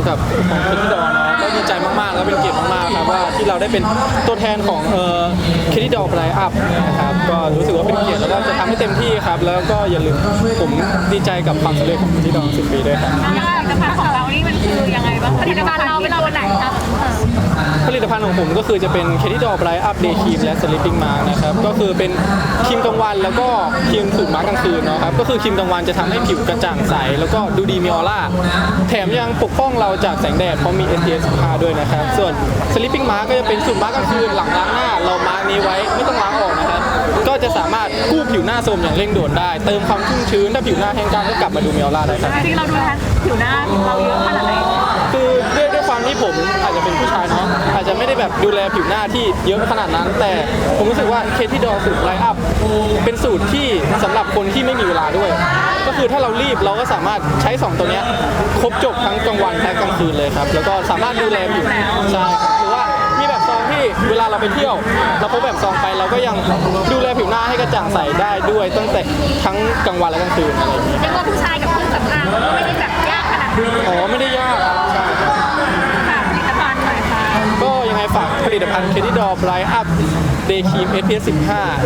กี่ยวกับของเครดิตดอเนะก็ดีใจมากๆ แล้วเป็นเกียรติมากๆครับว่าที่เราได้เป็นตัวแทนของเอ่อเครดิตดอไลอัพนะครับก็รู้สึกว่าเป็นเกียรติแล้วก็จะทำให้เต็มที่ครับ แล้วก็อย่าลืมผมดีใจกับความสำเร็จของเครดิตดอสิบปีด้วยครับผลิตภัณฑ์ของเรานี่มันคือยังไง ผลิตภัณฑ์เราเป็นตัวไหนคะผลิตภัณฑ์ของผมก็คือจะเป็นเคที่ดอ b ไบรท์อัพเดย์ครีมและสลิปปิ้งมาร์นะครับก็คือเป็นครีมกลางวันแล้วก็ครีมสูตรมาร์กกลางคืนเนาะครับก็คือครีมกลางวันจะทำให้ผิวกระจ่างใส แล้วก็ดูดีมีออร่าแถมยังปกป้องเราจากแสงแดดเพราะมี SPF 15ด้วยนะครับส่วนสลิปปิ้งมาร์ก็จะเป็นสูตรมาร์กกลางคืนหลังล้างหน้า เรามาร์กนี้ไว้ไม่ต้องล้างออกนะครับก็จะสามารถกู้ผิวหน้าโทรมอย่างเร่งด่วนได้ เติมความชุ่มชื้นถ้าผิวหน้าแห้งกร้านก็กลับมาดูมีออร่าได้ครับจริงๆเราดูแลผิวหน้าเราเยอะขนาดไหน คือด้วยด้วยความที่ผมอาจจะเป็นผู้ชายเนาะอาจจะไม่ได้แบบดูแลผิวหน้าที่เยอะขนาดนั้น แต่ผมรู้สึกว่าเคที่ดอสูตรไลอัพเป็นสูตรที่สำหรับคนที่ไม่มีเวลาด้วย ก็คือถ้าเรารีบเราก็สามารถใช้ 2 ตัวเนี้ยครบจบทั้งกลางวันและกลางคืนเลยครับ แล้วก็สามารถดูแลผิวใช่ครับหรือว่ามีแบบซองที่เวลาเราไปเที่ยว เราพกแบบซองไปเราก็ยังดูแลผิวหน้าให้กระจ่างใสได้ด้วยตั้งแต่ทั้งกลางวันและกลางคืนอะไรอย่างเงี้ย เรียกว่าผู้ชายกับเครื่องสำอางก็ไม่ได้แบบ อ๋อไม่ได้ยากครับใช่ครับค่ะผลิตภัณฑ์หน่อยค่ะก็ยังไงฝากผลิตภัณฑ์เคที่ดอ b ไ i ท์อัพเดย์ครีม SPF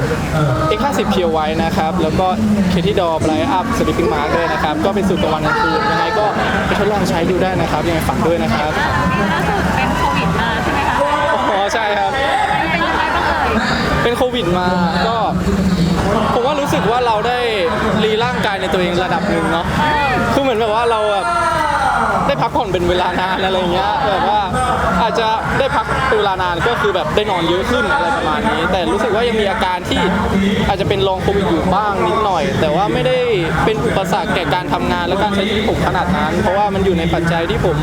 15 X 50 เพียวไว้นะครับ แล้วก็เคที่ดอ b ไ i ท์อัพสลิปปิ้งมาร์ด้วยนะครับ ก็เป็นสูตรกลางวันกลางคืนยังไงก็ไปทดลองใช้ดูได้นะครับ ยังไงฝากด้วยนะครับล่าสุดเป็นโควิดมาใช่ไหมคะอ๋อใช่ครับ เป็นยังไงบ้างเอ่ยเป็นโควิดมาก็ผมว่ารู้สึกว่าเราได้รีร่างกายในตัวเองระดับหนึ่งเนาะคือเหมือนแบบว่าเราแบบได้ พักผ่อนเป็นเวลานานอะไรอย่างเงี้ยแบบว่าอาจจะได้พักเป็นเวลานานก็คือแบบได้นอนเยอะขึ้นอะไรประมาณนี้ แต่รู้สึกว่ายังมีอาการที่อาจจะเป็นลองโควิดอยู่บ้างนิดหน่อย แต่ว่าไม่ได้เป็นอุปสรรคแก่การทำงานและการใช้ชีวิตผมขนาดนั้น เพราะว่ามันอยู่ในปัจจัยที่ผม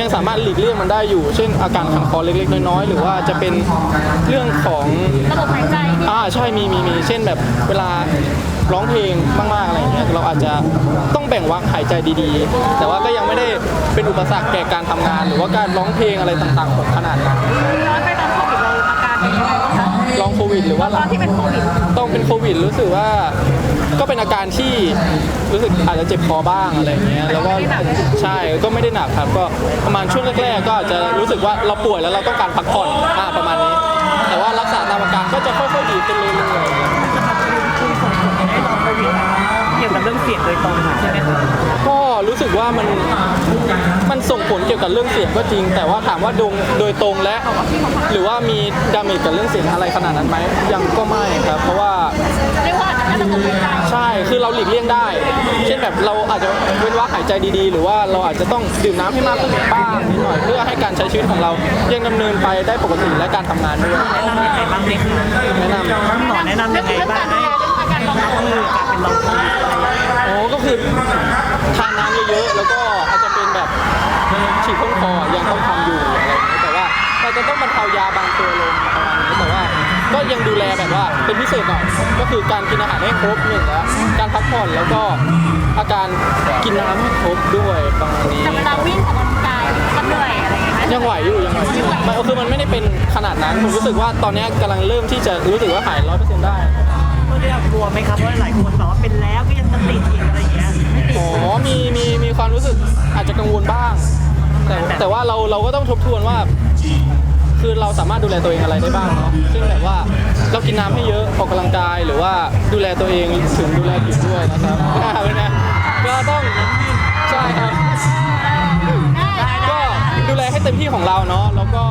ยังสามารถหลีกเลี่ยงมันได้อยู่ เช่น อาการขันคอเล็กๆ น้อยๆ หรือว่าจะเป็นเรื่องของ ระบบหายใจที่อ่าใช่มีมีมีเช่นแบบเวลา ร้องเพลงมากๆอะไรอย่างเงี้ยเราอาจจะต้องแบ่งวางหายใจดีๆ แต่ว่าก็ยังไม่ได้เป็นอุปสรรคแก่การทำงาน หรือว่าการร้องเพลงอะไรต่างๆของขนาดนั้นย้อนไปตอนโควิดเราอาการเป็นยังไงบ้างคะลองโควิด หรือว่าตอนที่เป็นโควิดต้องเป็นโควิดรู้สึกว่าก็เป็นอาการที่รู้สึกอาจจะเจ็บคอบ้างอะไรอย่างเงี้ยแล้วก็ใช่ก็ไม่ได้หนักครับ ก็ประมาณช่วงแรกๆ ก็อาจจะรู้สึกว่าเราป่วยแล้วเราต้องการพักผ่อนอ่าประมาณนี้ แต่ว่ารักษาตามอาการก็จะค่อยๆดีขึ้นเรื่อยๆเกี่ยวกับเรื่องเสียงโดยตรงใช่ไหมคะก็รู้สึกว่ามันมันส่งผลเกี่ยวกับเรื่องเสียงก็จริง แต่ว่าถามว่าโดยโดยตรงและ หรือว่ามีดาเมจกับเรื่องเสียงอะไรขนาดนั้นไหมยังก็ไม่ครับ เพราะว่าเรียกว่าอาจจะน่าจะตกใจใช่คือเราหลีกเลี่ยงได้ เช่นแบบเราอาจจะเว้นว่ากหายใจดีๆ หรือว่าเราอาจจะต้องดื่มน้ำให้มากขึ้นบ้างนิดหน่อยเพื่อให้การใช้ชีวิตของเรายังดำเนินไปได้ปกติและการทำงานด้วยแนะนำยังไงบ้างไหมคะแนะนำคุณหมอแนะนำยังไงบ้างให้ อาการลองเออการเป็นลองโควิดอะไรอย่างเงี้ยโอ้ก็คือทานน้ำเยอะๆแล้วก็อาจจะเป็นแบบฉีดพ่นคอยังต้องทำอยู่อะไรอย่างเงี้ยแต่ว่าเราจะต้องบรรเทายาบางตัวลงประมาณนี้แต่ว่า ก็ยังดูแลแบบว่าเป็นพิเศษหน่อยก็คือการกินอาหารให้ครบหนึ่งแล้วการพักผ่อนแล้วก็อาการกินน้ำให้ครบด้วยประมาณนี้ แต่เวลาวิ่งออกกำลังกายก็เหนื่อยอะไรอย่างเงี้ยยังไหวอยู่ยังไหวอยู่มันคือมันไม่ได้เป็นขนาดนั้นผมรู้สึกว่าตอนนี้กำลังเริ่มที่จะรู้สึกว่าหายร้อยเปอร์เซ็นต์ได้ ก็ได้กลัวไหมครับเพราะหลายคนบอกว่าเป็นแล้วก็ยังจะติดอีกอะไรอย่างเงี้ยอ๋อมีมีมีความรู้สึกอาจจะกังวลบ้างแต่ แต่ว่าเราเราก็ต้องทบทวนว่า คือเราสามารถดูแลตัวเองอะไรได้บ้างเนาะซึ่งแบบว่าเรากินน้ำให้เยอะออกกำลังกายหรือว่าดูแลตัวเองถึงดูแลผิวด้วยนะครับอ่าเป็นไงก็ต้องใช่ครับ ก็ดูแลให้เต็มที่ของเราเนาะแล้วก็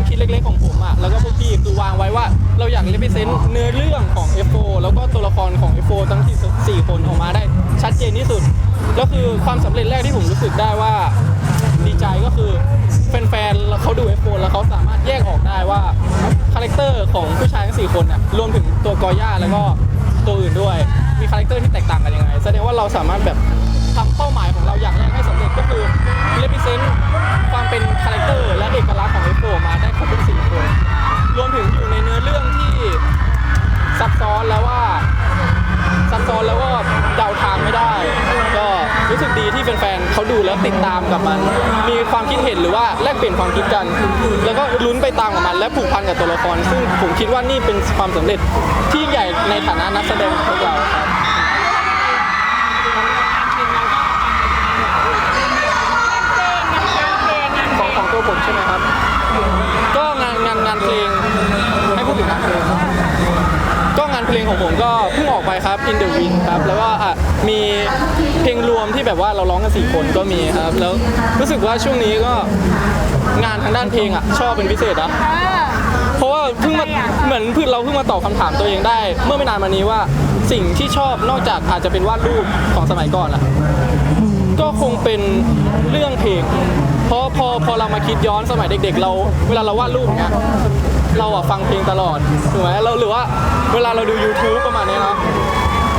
ความคิดเล็กๆของผมอะแล้วก็พวกพี่คือวางไว้ว่า เราอยากเลเวเซนต์เนื้อเรื่องของ F4 แล้วก็ตัวละครของ F4 ทั้งที่สี่คนออกมาได้ชัดเจนที่สุด แล้วคือความสำเร็จแรกที่ผมรู้สึกได้ว่าดีใจก็คือแฟนๆเขาดู F4 แล้วเขาสามารถแยกออกได้ว่าคาแรคเตอร์ของผู้ชายทั้งสี่คนน่ะรวมถึงตัวกอย่าแล้วก็ตัวอื่นด้วย มีคาแรคเตอร์ที่แตกต่างกันยังไงแสดงว่าเราสามารถแบบทำเป้าหมายของเราอย่างแรกให้สำเร็จก็คือเลพิเซนต์ความ ติดตามกับมัน มีความคิดเห็นหรือว่าแลกเปลี่ยนความคิดกัน แล้วก็ลุ้นไปตามกับมัน และผูกพันกับตัวละคร ซึ่งผมคิดว่านี่เป็นความสำเร็จที่ใหญ่ในฐานะนักแสดงของพวกเราครับของของตัวผมใช่ไหมครับ ก็งานงานงานเพลงให้พูดถึงงานเพลงก็งานเพลงของผมก็เพิ่งออกไปครับ In the Wind ครับ แล้วก็อะมีเพลงรวมที่ แบบว่าเราร้องกันสี่คนก็มีครับ แล้วรู้สึกว่าช่วงนี้ก็งานทางด้านเพลงอะ ชอบเป็นพิเศษนะเพราะว่าเพิ่งมาเหมือนเพิ่งเราเพิ่งมาตอบคำถามตัวเองได้ เมื่อไม่นานมานี้ว่าสิ่งที่ชอบนอกจากอาจจะเป็นวาดรูปของสมัยก่อนอะก็คงเป็นเรื่องเพลงเพราะพอพอเรามาคิดย้อนสมัยเด็ก ๆ เรา เวลาเราวาดรูปเนี้ยเราอะฟังเพลงตลอดถูกไหมเราหรือว่าเวลาเราดู YouTube ประมาณนี้เนาะ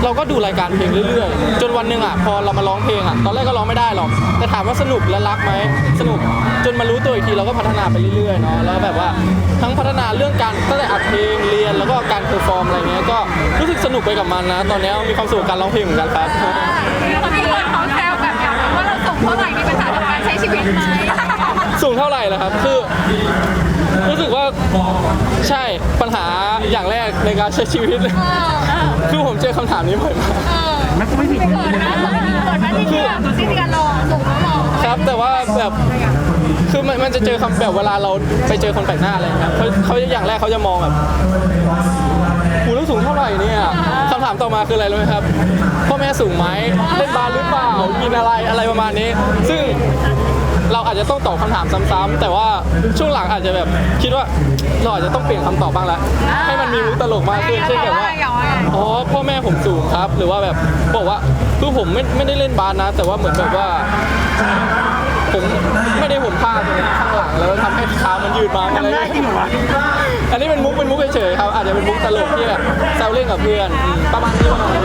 เราก็ดูรายการเพลงเรื่อยๆ จนวันหนึ่งอะพอเรามาร้องเพลงอะตอนแรกก็ร้องไม่ได้หรอกแต่ถามว่าสนุกและรักไหมสนุกจนมารู้ตัวอีกทีเราก็พัฒนาไปเรื่อยๆเนาะแล้วแบบว่าทั้งพัฒนาเรื่องการตั้งแต่อัดเพลงเรียนแล้วก็การเพอร์ฟอร์มอะไรเงี้ยก็รู้สึกสนุกไปกับมันนะ ตอนนี้มีความสุขกับการร้องเพลงเหมือนกันครับมีคนเขาแซวแบบอยากรู้ว่าเราส่งเท่าไหร่มีปัญหากับการใช้ชีวิตไหมสูงเท่าไหร่ล่ะครับคือรู้สึกว่าใช่ปัญหา อย่างแรกในการใช้ชีวิตคือผมเจอคำถามนี้บ่อยมากมันก็ไม่ผิดเปิดนะเปิดนะที่เนี่ยที่การลองส่งแล้วลองครับแต่ว่าแบบคือมันมันจะเจอคำแบบเวลาเราไปเจอคนแปลกหน้าอะไรเงี้ยเขาเขาอย่างแรกเขาจะมองแบบหูต้องสูงเท่าไหร่เนี่ยคำถามต่อมาคืออะไรรู้ไหมครับพ่อแม่สูงไหมเล่นบาสหรือเปล่ากินอะไรอะไรประมาณนี้ ซึ่ง เราอาจจะต้องตอบคำถามซ้ำๆแต่ว่าช่วงหลังอาจจะแบบคิดว่าเราอาจจะต้องเปลี่ยนคำตอบบ้างละให้มันมีมุกตลกมากขึ้นเช่นแบบว่าอ๋อพ่อแม่ผมสูงครับ หรือว่าแบบบอกว่าคือผมไม่ไม่ได้เล่นบาสนะ แต่ว่าเหมือนแบบว่าผมไม่ได้ห่มผ้าตรงนี้ข้างหลังแล้วทำให้เท้ามันยืดมาอะไรทำได้จริงเหรอวะอันนี้เป็นมุกเป็นมุกเฉยๆครับอาจจะเป็นมุกตลกที่แบบแซวเล่นกับเพื่อนอืมประมาณนี้ประมาณนี้